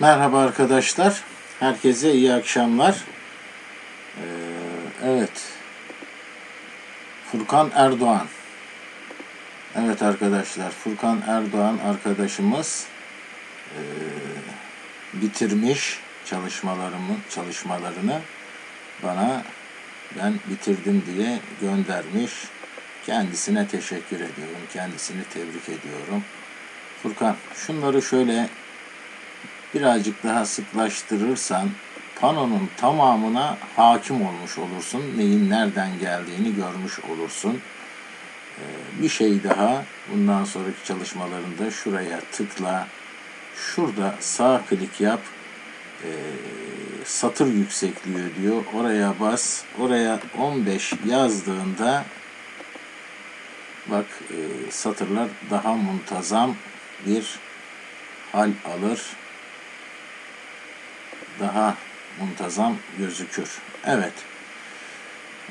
Merhaba arkadaşlar. Herkese iyi akşamlar. Ee, evet. Furkan Erdoğan. Evet arkadaşlar. Furkan Erdoğan arkadaşımız ee, bitirmiş çalışmalarımı çalışmalarını bana ben bitirdim diye göndermiş. Kendisine teşekkür ediyorum. Kendisini tebrik ediyorum. Furkan şunları şöyle birazcık daha sıklaştırırsan panonun tamamına hakim olmuş olursun. Neyin nereden geldiğini görmüş olursun. Ee, bir şey daha bundan sonraki çalışmalarında şuraya tıkla. Şurada sağ klik yap. Ee, satır yüksekliği diyor. Oraya bas. Oraya 15 yazdığında bak e, satırlar daha muntazam bir hal alır daha muntazam gözükür. Evet.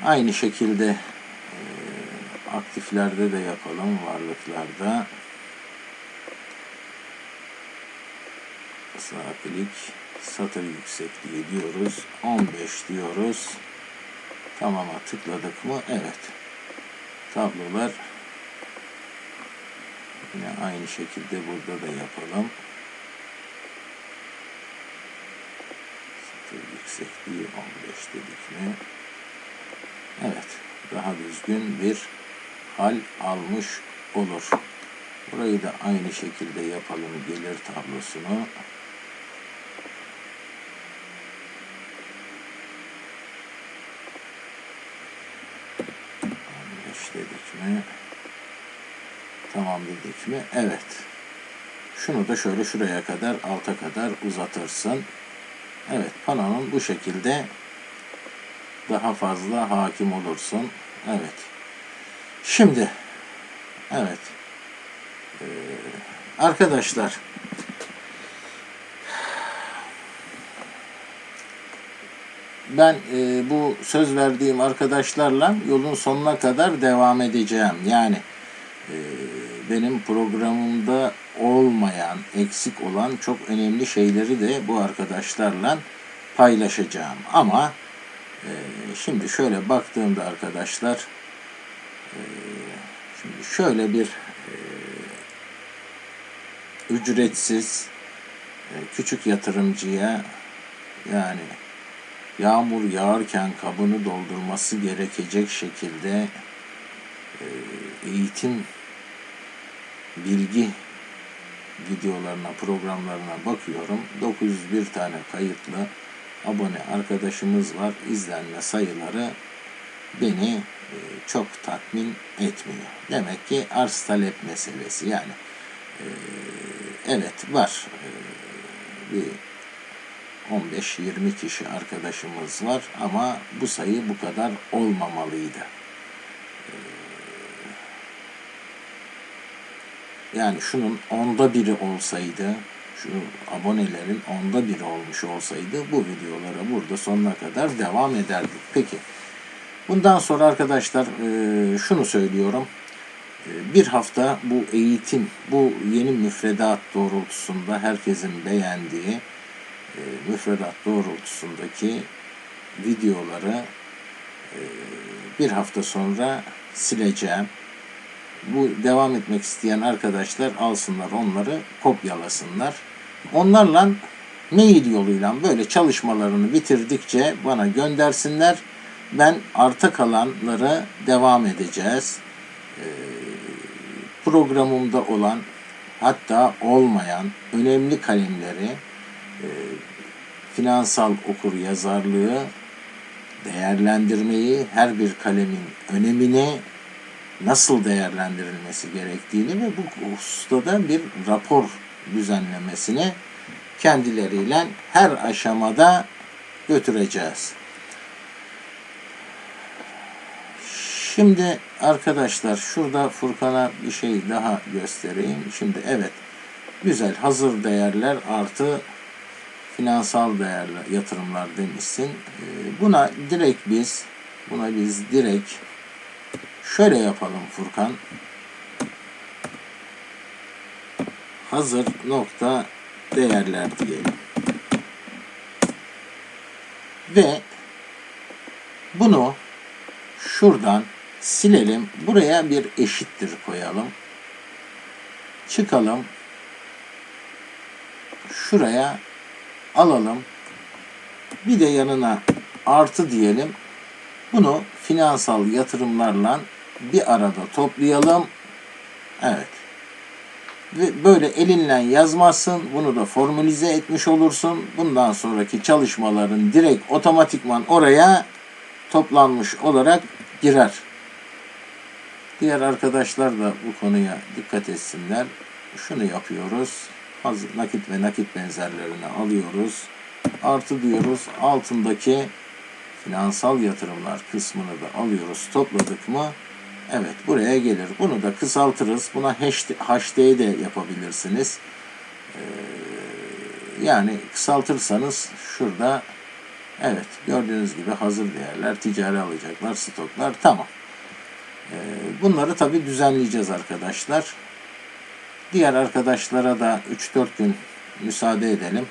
Aynı şekilde e, aktiflerde de yapalım varlıklarda. Sağ klik satır yüksekliği diyoruz. 15 diyoruz. Tamama tıkladık mı? Evet. Tablolar yine aynı şekilde burada da yapalım. Yüksekliği 15 dedik mi? Evet. Daha düzgün bir hal almış olur. Burayı da aynı şekilde yapalım gelir tablosunu. dedik mi? Tamam dedik mi? Evet. Şunu da şöyle şuraya kadar alta kadar uzatırsın. Evet panonun bu şekilde daha fazla hakim olursun. Evet. Şimdi evet ee, arkadaşlar ben e, bu söz verdiğim arkadaşlarla yolun sonuna kadar devam edeceğim. Yani e, benim programımda olmayan, eksik olan çok önemli şeyleri de bu arkadaşlarla paylaşacağım. Ama e, şimdi şöyle baktığımda arkadaşlar e, şimdi şöyle bir e, ücretsiz e, küçük yatırımcıya yani yağmur yağarken kabını doldurması gerekecek şekilde e, eğitim bilgi videolarına, programlarına bakıyorum. 901 tane kayıtlı abone arkadaşımız var. İzlenme sayıları beni e, çok tatmin etmiyor. Demek ki arz talep meselesi. Yani e, evet var. E, bir 15-20 kişi arkadaşımız var ama bu sayı bu kadar olmamalıydı. Yani şunun onda biri olsaydı, şu abonelerin onda biri olmuş olsaydı bu videolara burada sonuna kadar devam ederdik. Peki bundan sonra arkadaşlar e, şunu söylüyorum. E, bir hafta bu eğitim, bu yeni müfredat doğrultusunda herkesin beğendiği e, müfredat doğrultusundaki videoları bir hafta sonra sileceğim bu devam etmek isteyen arkadaşlar alsınlar onları kopyalasınlar. Onlarla mail yoluyla böyle çalışmalarını bitirdikçe bana göndersinler. Ben arta kalanları devam edeceğiz. Ee, programımda olan hatta olmayan önemli kalemleri e, finansal okur yazarlığı değerlendirmeyi her bir kalemin önemini nasıl değerlendirilmesi gerektiğini ve bu hususta bir rapor düzenlemesini kendileriyle her aşamada götüreceğiz. Şimdi arkadaşlar şurada Furkan'a bir şey daha göstereyim. Şimdi evet güzel hazır değerler artı finansal değerler yatırımlar demişsin. Ee, buna direkt biz buna biz direkt Şöyle yapalım Furkan. Hazır nokta değerler diyelim. Ve bunu şuradan silelim. Buraya bir eşittir koyalım. Çıkalım. Şuraya alalım. Bir de yanına artı diyelim. Bunu finansal yatırımlarla bir arada toplayalım. Evet. Ve böyle elinle yazmazsın. Bunu da formülize etmiş olursun. Bundan sonraki çalışmaların direkt otomatikman oraya toplanmış olarak girer. Diğer arkadaşlar da bu konuya dikkat etsinler. Şunu yapıyoruz. Hazır nakit ve nakit benzerlerini alıyoruz. Artı diyoruz. Altındaki finansal yatırımlar kısmını da alıyoruz. Topladık mı? Evet buraya gelir. Bunu da kısaltırız. Buna HD de yapabilirsiniz. Ee, yani kısaltırsanız şurada evet gördüğünüz gibi hazır değerler, ticari alacaklar, stoklar tamam. Ee, bunları tabi düzenleyeceğiz arkadaşlar. Diğer arkadaşlara da 3-4 gün müsaade edelim.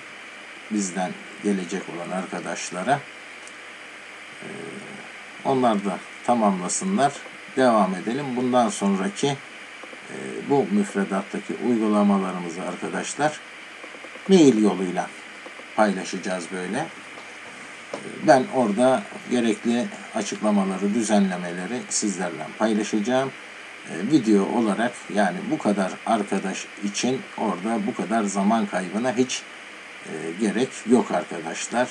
Bizden gelecek olan arkadaşlara. Ee, onlar da tamamlasınlar. Devam edelim. Bundan sonraki e, bu müfredattaki uygulamalarımızı arkadaşlar mail yoluyla paylaşacağız böyle. Ben orada gerekli açıklamaları, düzenlemeleri sizlerle paylaşacağım. Ee, Video olarak yani bu kadar arkadaş için orada bu kadar zaman kaybına hiç e, gerek yok arkadaşlar.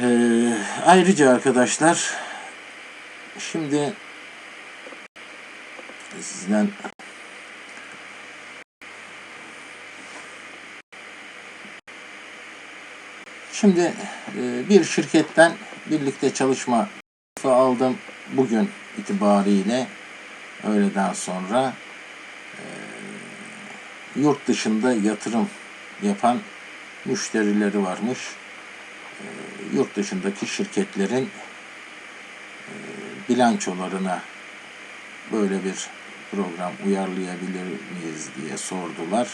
Ee, ayrıca arkadaşlar şimdi sizden şimdi e, bir şirketten birlikte çalışma aldım bugün itibariyle öğleden sonra e, yurt dışında yatırım yapan müşterileri varmış. E, yurt dışındaki şirketlerin bilançolarına böyle bir program uyarlayabilir miyiz diye sordular.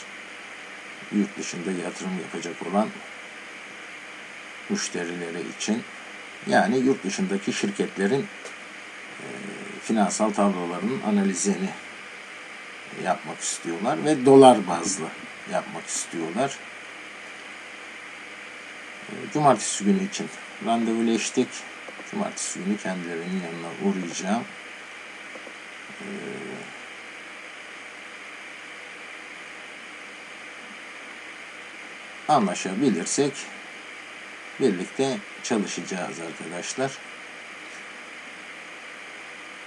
Yurt dışında yatırım yapacak olan müşterileri için. Yani yurt dışındaki şirketlerin e, finansal tablolarının analizini yapmak istiyorlar ve dolar bazlı yapmak istiyorlar. E, Cumartesi günü için randevuleştik. Cumartesi günü kendilerinin yanına uğrayacağım. E, anlaşabilirsek birlikte çalışacağız arkadaşlar.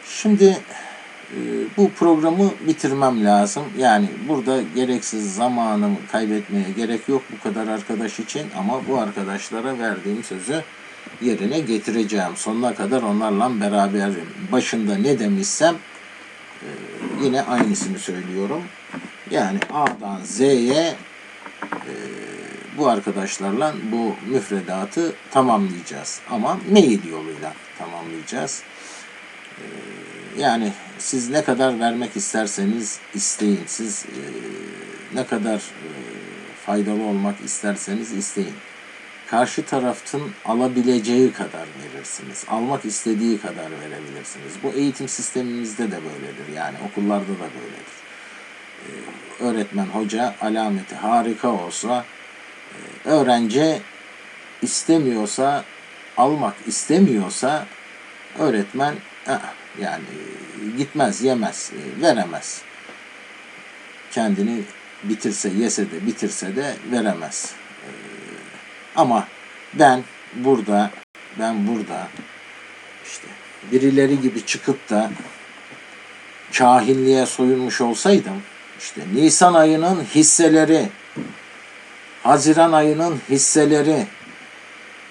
Şimdi e, bu programı bitirmem lazım. Yani burada gereksiz zamanımı kaybetmeye gerek yok bu kadar arkadaş için ama bu arkadaşlara verdiğim sözü yerine getireceğim. Sonuna kadar onlarla beraberim. Başında ne demişsem e, yine aynısını söylüyorum. Yani A'dan Z'ye e, bu arkadaşlarla bu müfredatı tamamlayacağız. Ama mail yoluyla tamamlayacağız. Ee, yani siz ne kadar vermek isterseniz isteyin. Siz e, ne kadar e, faydalı olmak isterseniz isteyin. Karşı tarafın alabileceği kadar verirsiniz. Almak istediği kadar verebilirsiniz. Bu eğitim sistemimizde de böyledir. Yani okullarda da böyledir. Ee, öğretmen, hoca alameti harika olsa e, öğrenci istemiyorsa almak istemiyorsa öğretmen "Aa, yani gitmez yemez e, veremez kendini bitirse yese de bitirse de veremez ama ben burada ben burada işte birileri gibi çıkıp da kahinliğe soyunmuş olsaydım işte Nisan ayının hisseleri Haziran ayının hisseleri,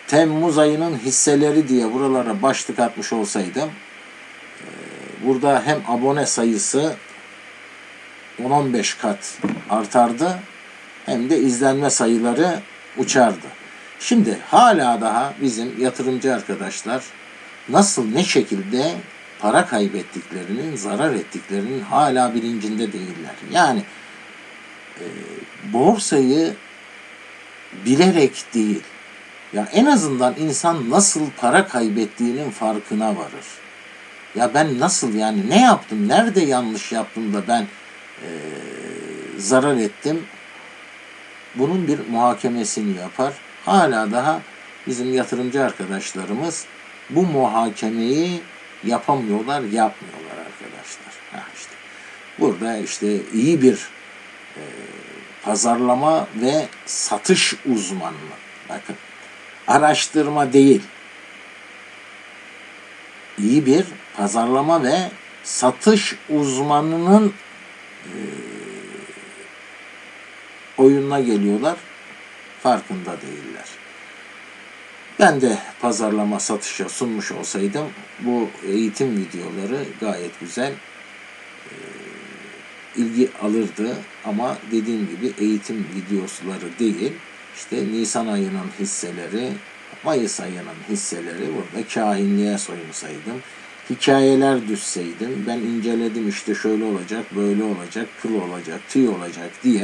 Temmuz ayının hisseleri diye buralara başlık atmış olsaydım e, burada hem abone sayısı 10-15 kat artardı hem de izlenme sayıları uçardı. Şimdi hala daha bizim yatırımcı arkadaşlar nasıl ne şekilde para kaybettiklerinin, zarar ettiklerinin hala bilincinde değiller. Yani e, borsayı bilerek değil, Ya en azından insan nasıl para kaybettiğinin farkına varır. Ya ben nasıl yani ne yaptım, nerede yanlış yaptım da ben eee, zarar ettim. Bunun bir muhakemesini yapar. Hala daha bizim yatırımcı arkadaşlarımız bu muhakemeyi yapamıyorlar, yapmıyorlar arkadaşlar. Ha işte. Burada işte iyi bir eee, pazarlama ve satış uzmanlığı. Bakın araştırma değil. İyi bir pazarlama ve satış uzmanının eee, oyununa geliyorlar. Farkında değiller. Ben de pazarlama satışa sunmuş olsaydım bu eğitim videoları gayet güzel eee, ilgi alırdı ama dediğim gibi eğitim videosuları değil işte Nisan ayının hisseleri Mayıs ayının hisseleri burada kahinliğe soyunsaydım hikayeler düşseydim ben inceledim işte şöyle olacak böyle olacak kıl olacak tüy olacak diye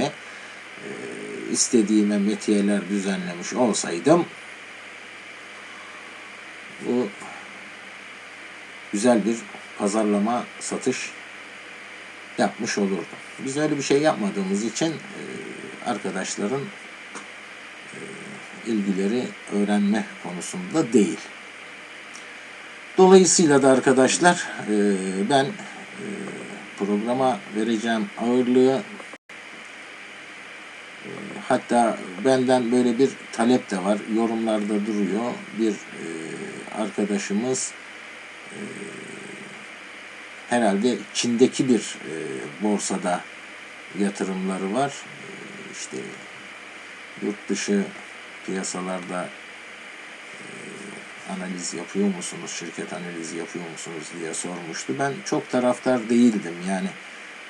eee, istediğime metiyeler düzenlemiş olsaydım bu güzel bir pazarlama satış yapmış olurdum. Biz öyle bir şey yapmadığımız için e, arkadaşların e, ilgileri öğrenme konusunda değil. Dolayısıyla da arkadaşlar e, ben programa vereceğim ağırlığı hatta benden böyle bir talep de var. Yorumlarda duruyor. Bir e, arkadaşımız e, herhalde Çin'deki bir e, borsada yatırımları var. E, işte yurt dışı piyasalarda e, analiz yapıyor musunuz, şirket analizi yapıyor musunuz diye sormuştu. Ben çok taraftar değildim. Yani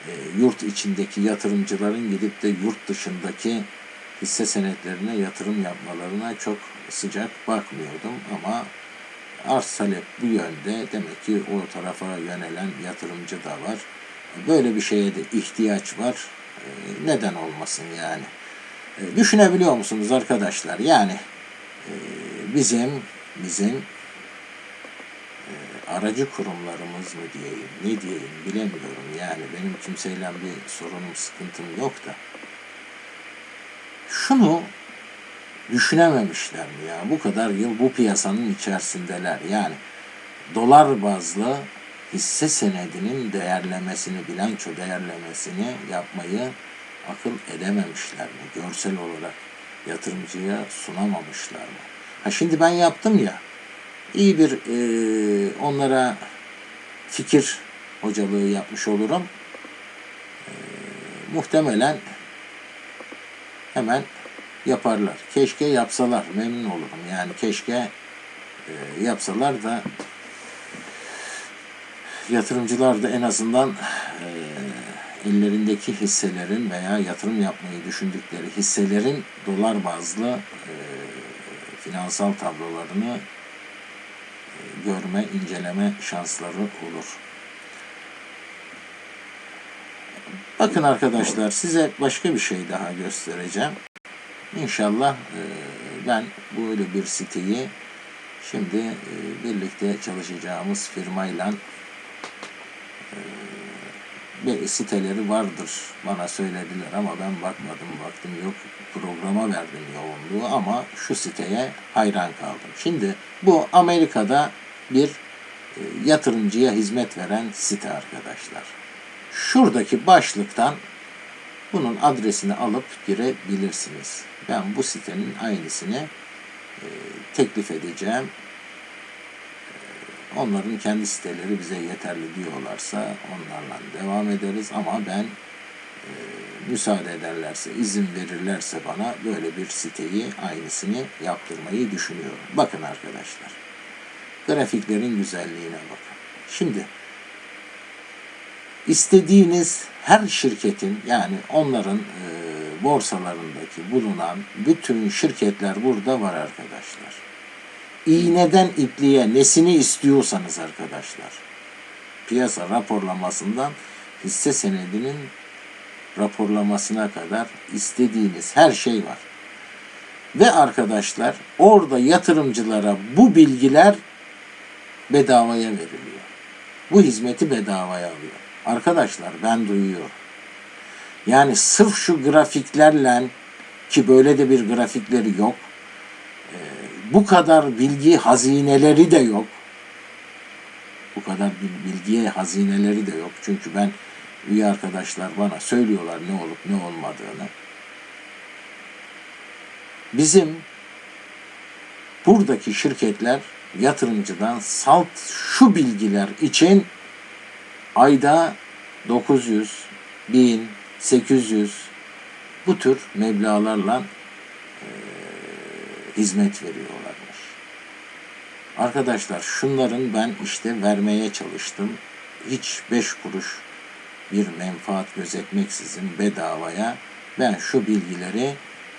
e, yurt içindeki yatırımcıların gidip de yurt dışındaki hisse senetlerine yatırım yapmalarına çok sıcak bakmıyordum ama arz talep bu yönde demek ki o tarafa yönelen yatırımcı da var. Böyle bir şeye de ihtiyaç var. E, Neden olmasın yani? E, Düşünebiliyor musunuz arkadaşlar? Yani e, bizim bizim e, aracı kurumlarımız mı diyeyim, ne diyeyim bilemiyorum. Yani benim kimseyle bir sorunum, sıkıntım yok da. Şunu düşünememişler mi ya? Bu kadar yıl bu piyasanın içerisindeler. Yani dolar bazlı hisse senedinin değerlemesini, bilanço değerlemesini yapmayı akıl edememişler mi? Görsel olarak yatırımcıya sunamamışlar mı? Ha şimdi ben yaptım ya, iyi bir e, onlara fikir hocalığı yapmış olurum. E, muhtemelen hemen yaparlar. Keşke yapsalar, memnun olurum. Yani keşke e, yapsalar da yatırımcılar da en azından e, ellerindeki hisselerin veya yatırım yapmayı düşündükleri hisselerin dolar bazlı e, finansal tablolarını görme, inceleme şansları olur. Bakın arkadaşlar size başka bir şey daha göstereceğim. İnşallah e, ben böyle bir siteyi şimdi e, birlikte çalışacağımız firmayla e, bir siteleri vardır bana söylediler ama ben bakmadım baktım yok programa verdim yoğunluğu ama şu siteye hayran kaldım. Şimdi bu Amerika'da bir yatırımcıya hizmet veren site arkadaşlar. Şuradaki başlıktan bunun adresini alıp girebilirsiniz. Ben bu sitenin aynısını e, teklif edeceğim. E, onların kendi siteleri bize yeterli diyorlarsa onlarla devam ederiz ama ben e, müsaade ederlerse, izin verirlerse bana böyle bir siteyi aynısını yaptırmayı düşünüyorum. Bakın arkadaşlar. Grafiklerin güzelliğine bakın. Şimdi istediğiniz her şirketin yani onların e, borsalarındaki bulunan bütün şirketler burada var arkadaşlar. İğneden ipliğe nesini istiyorsanız arkadaşlar. Piyasa raporlamasından hisse senedinin raporlamasına kadar istediğiniz her şey var. Ve arkadaşlar orada yatırımcılara bu bilgiler bedavaya veriliyor. Bu hizmeti bedavaya alıyor. Arkadaşlar ben duyuyorum. Yani sırf şu grafiklerle ki böyle de bir grafikleri yok. e, bu kadar bilgi hazineleri de yok. Bu kadar bil- bilgiye hazineleri de yok. Çünkü ben üye arkadaşlar bana söylüyorlar ne olup ne olmadığını. Bizim buradaki şirketler yatırımcıdan salt şu bilgiler için ayda 900, 1000, 800 bu tür meblağlarla eee, hizmet veriyorlarmış. Arkadaşlar şunların ben işte vermeye çalıştım. Hiç beş kuruş bir menfaat gözetmeksizin bedavaya ben şu bilgileri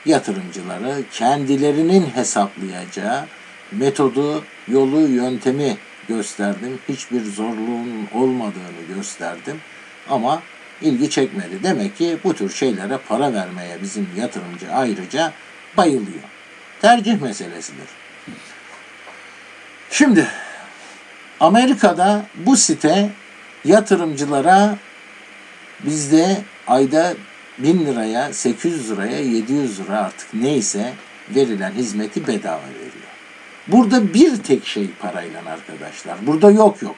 yatırımcıları kendilerinin hesaplayacağı metodu, yolu, yöntemi gösterdim. Hiçbir zorluğun olmadığını gösterdim. Ama ilgi çekmedi. Demek ki bu tür şeylere para vermeye bizim yatırımcı ayrıca bayılıyor. Tercih meselesidir. Şimdi Amerika'da bu site yatırımcılara bizde ayda 1000 liraya, 800 liraya, 700 lira artık neyse verilen hizmeti bedava veriyor. Burada bir tek şey parayla arkadaşlar. Burada yok yok.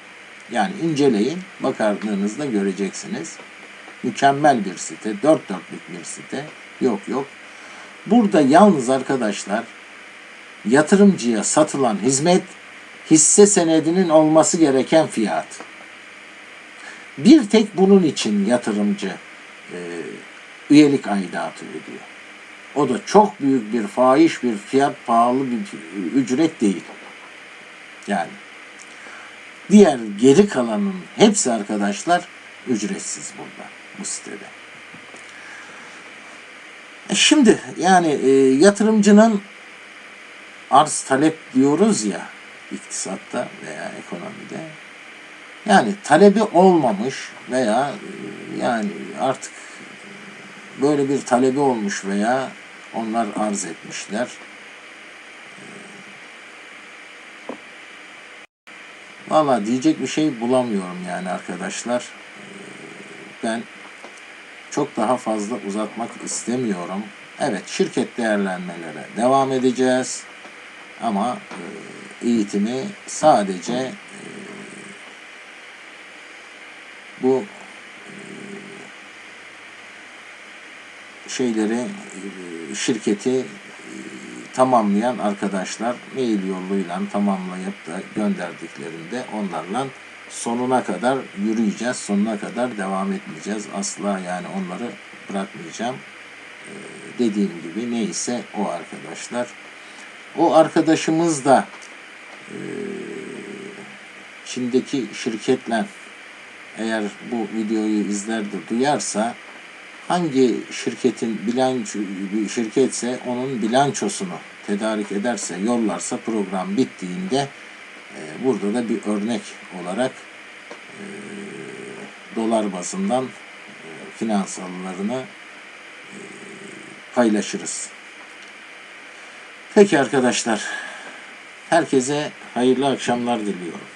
Yani inceleyin, bakarlığınızda göreceksiniz. Mükemmel bir site, dört dörtlük bir site. Yok yok. Burada yalnız arkadaşlar yatırımcıya satılan hizmet hisse senedinin olması gereken fiyat. Bir tek bunun için yatırımcı e, üyelik aidatı ödüyor. O da çok büyük bir fahiş bir fiyat, pahalı bir ücret değil. Yani diğer geri kalanın hepsi arkadaşlar ücretsiz burada bu sitede. E Şimdi yani e, yatırımcının arz talep diyoruz ya iktisatta veya ekonomide. Yani talebi olmamış veya e, yani artık böyle bir talebi olmuş veya onlar arz etmişler. Valla diyecek bir şey bulamıyorum yani arkadaşlar. Ben çok daha fazla uzatmak istemiyorum. Evet şirket değerlenmelere devam edeceğiz. Ama e, eğitimi sadece e, bu şeyleri e, şirketi e, tamamlayan arkadaşlar mail yoluyla tamamlayıp da gönderdiklerinde onlarla sonuna kadar yürüyeceğiz. Sonuna kadar devam etmeyeceğiz. Asla yani onları bırakmayacağım. E, Dediğim gibi neyse o arkadaşlar. O arkadaşımız da Çin'deki şirketle eğer bu videoyu izler de duyarsa hangi şirketin bilanço bir şirketse onun bilançosunu tedarik ederse, yollarsa program bittiğinde e, burada da bir örnek olarak e, dolar bazından e, finansallarını e, paylaşırız. Peki arkadaşlar, herkese hayırlı akşamlar diliyorum.